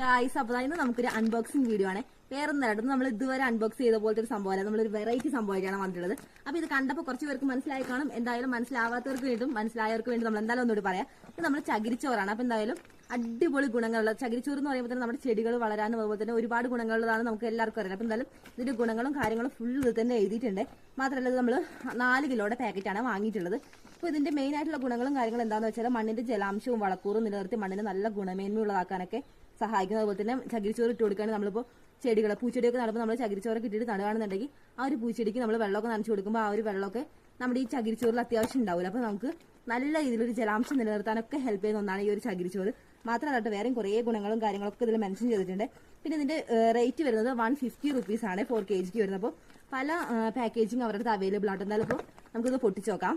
Guys അപ്പോൾ ഇന്ന് നമുക്കൊരു അൺബോക്സിംഗ് വീഡിയോ ആണ്. വേറെ ഒന്നും നമ്മൾ ഇതുവരെ അൺബോക്സ് ചെയ്ത പോലത്തെ ഒരു സംഭവമല്ല. നമ്മളൊരു വെറൈറ്റി സംഭവമായിട്ടാണ് വന്നിട്ടുള്ളത്. അപ്പോൾ ഇത് കണ്ടപ്പോൾ കുറച്ച് പേർക്ക് മനസ്സിലായി കാണും. എന്തായാലും മനസ്സിലാവാത്തവർക്ക് വേണ്ടും മനസ്സിലായവർക്ക് വേണ്ടി നമ്മൾ എന്തായാലും ഒന്നുകൂടി പറയാം. ഇത് നമ്മൾ ചകിരിച്ചോറാണ്. അപ്പോൾ എന്തായാലും അടിപൊളി ഗുണങ്ങളുള്ള ചകിരിച്ചോറ് എന്ന് പറയുമ്പോൾ തന്നെ നമ്മുടെ ചെടികൾ വളരാനും അതുപോലെ തന്നെ ഒരുപാട് ഗുണങ്ങളുള്ളതാണ് നമുക്ക് എല്ലാവർക്കും അറിയാം. അപ്പൊ എന്തായാലും ഇതിന്റെ ഗുണങ്ങളും കാര്യങ്ങളും ഫുൾ ഇത് തന്നെ എഴുതിയിട്ടുണ്ട്. മാത്രമല്ല ഇത് നമ്മൾ നാല് കിലോയുടെ പാക്കറ്റാണ് വാങ്ങിയിട്ടുള്ളത്. അപ്പോൾ ഇതിന്റെ മെയിൻ ആയിട്ടുള്ള ഗുണങ്ങളും കാര്യങ്ങളും എന്താണെന്ന് വെച്ചാൽ മണ്ണിന്റെ ജലാംശവും വളക്കൂറും നിലനിർത്തി മണ്ണിന് നല്ല ഗുണമേന്മയുള്ളതാക്കാനൊക്കെ സഹായിക്കുന്നത് അതുപോലെ തന്നെ ചകിരിച്ചോറ് ഇട്ട് കൊടുക്കുകയാണെങ്കിൽ നമ്മളിപ്പോൾ ചെടികൾ പൂച്ചെടിയൊക്കെ നടുമ്പോൾ നമ്മൾ ചകിരിച്ചോറൊക്കെ ഇട്ടിട്ട് നടുകയാണെന്നുണ്ടെങ്കിൽ ആ ഒരു പൂച്ചെടിക്ക് നമ്മൾ വെള്ളമൊക്കെ നനച്ചു കൊടുക്കുമ്പോൾ ആ ഒരു വെള്ളമൊക്കെ നമ്മുടെ ഈ ചകിരിച്ചോറിൽ അത്യാവശ്യം ഉണ്ടാവില്ല അപ്പോൾ നമുക്ക് നല്ല രീതിയിലൊരു ജലാംശം നിലനിർത്താനൊക്കെ ഹെൽപ്പ് ചെയ്യുന്ന ഒന്നാണ് ഈ ഒരു ചകിരിച്ചോറ്. മാത്രമല്ല വേറെയും കുറേ ഗുണങ്ങളും കാര്യങ്ങളൊക്കെ ഇതിൽ മെൻഷൻ ചെയ്തിട്ടുണ്ട്. പിന്നെ ഇതിന്റെ റേറ്റ് വരുന്നത് വൺ ഫിഫ്റ്റി റുപ്പീസ് ആണ് ഫോർ കെ ജിക്ക് വരുന്നത്. അപ്പോൾ പല പാക്കേജിങ് അവരുടെ അടുത്ത് അവൈലബിൾ ആയിട്ട്. എന്തായാലും ഇപ്പോൾ നമുക്കിത് പൊട്ടിച്ചോക്കാം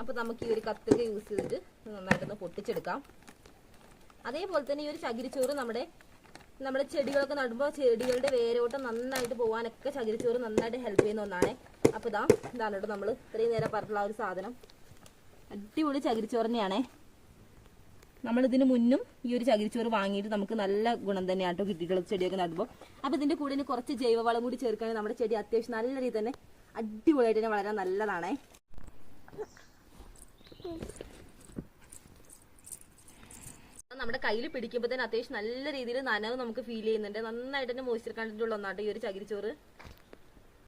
അപ്പോൾ നമുക്ക് ഈ ഒരു കത്തിക യൂസ് ചെയ്തിട്ട് നന്നായിട്ടൊന്ന് പൊട്ടിച്ചെടുക്കാം. അതേപോലെ തന്നെ ഈ ഒരു ചകിരിച്ചോറ് നമ്മുടെ നമ്മുടെ ചെടികളൊക്കെ നടുമ്പോൾ ചെടികളുടെ വേരോട്ടം നന്നായിട്ട് പോകാനൊക്കെ ചകിരിച്ചോറ് നന്നായിട്ട് ഹെൽപ്പ് ചെയ്യുന്ന ഒന്നാണ്. അപ്പോൾ ഇതാ ഇതാണ് കേട്ടോ നമ്മൾ ഇത്രയും നേരം പറഞ്ഞിട്ടുള്ള ഒരു സാധനം. അടിപൊളി ചകിരിച്ചോറ് തന്നെയാണേ നമ്മൾ ഇതിന് മുന്നും ഈ ഒരു ചകിരിച്ചോറ് വാങ്ങിയിട്ട് നമുക്ക് നല്ല ഗുണം തന്നെയാണ് കേട്ടോ കിട്ടിയിട്ടുള്ളത് ചെടിയൊക്കെ നടുമ്പോൾ അപ്പോൾ ഇതിന്റെ കൂടെ ഇനി കുറച്ച് ജൈവവളം കൂടി ചേർക്കുകയാണെങ്കിൽ നമ്മുടെ ചെടി അത്യാവശ്യം നല്ല രീതിയിൽ തന്നെ അടിപൊളിയായിട്ട് തന്നെ വളരാൻ നല്ലതാണേ. നമ്മുടെ കയ്യിൽ പിടിക്കുമ്പോൾ തന്നെ അത്യാവശ്യം നല്ല രീതിയിൽ നനവ് നമുക്ക് ഫീൽ ചെയ്യുന്നുണ്ട്. നന്നായിട്ട് തന്നെ മോയ്സ്ചർ കണ്ടന്റ് ഉള്ള ഒന്നാണ് ഈ ഒരു ചകിരിച്ചോറ്.